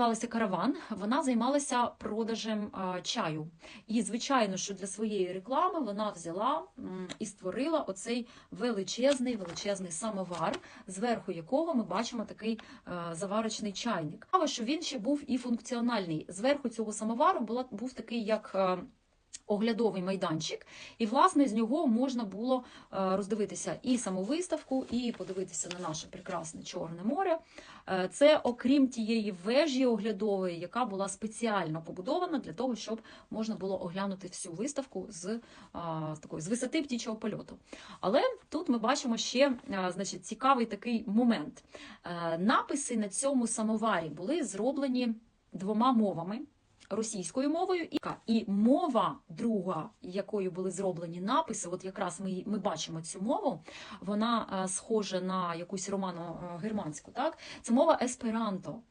Називалася караван. Вона займалася продажем а, чаю. І звичайно, що для своєї реклами вона взяла м, і створила оцей величезний величезний самовар, зверху якого ми бачимо такий е, заварочний чайник. Але що він ще був і функціональний. Зверху цього самовару була був такий як. е, Оглядовий майданчик, і власне з нього можна було е, роздивитися і саму виставку, і подивитися на наше прекрасне Чорне море. Е, Це окрім тієї вежі оглядової, яка була спеціально побудована для того, щоб можна було оглянути всю виставку з, з такої з висоти птічого польоту. Але тут ми бачимо ще значить, цікавий такий момент. Е, Написи на цьому самоварі були зроблені двома мовами. Російською мовою і, і мова друга, якою були зроблені написи, от якраз ми, ми бачимо цю мову, вона е, схожа на якусь романо-германську, так? Це мова есперанто.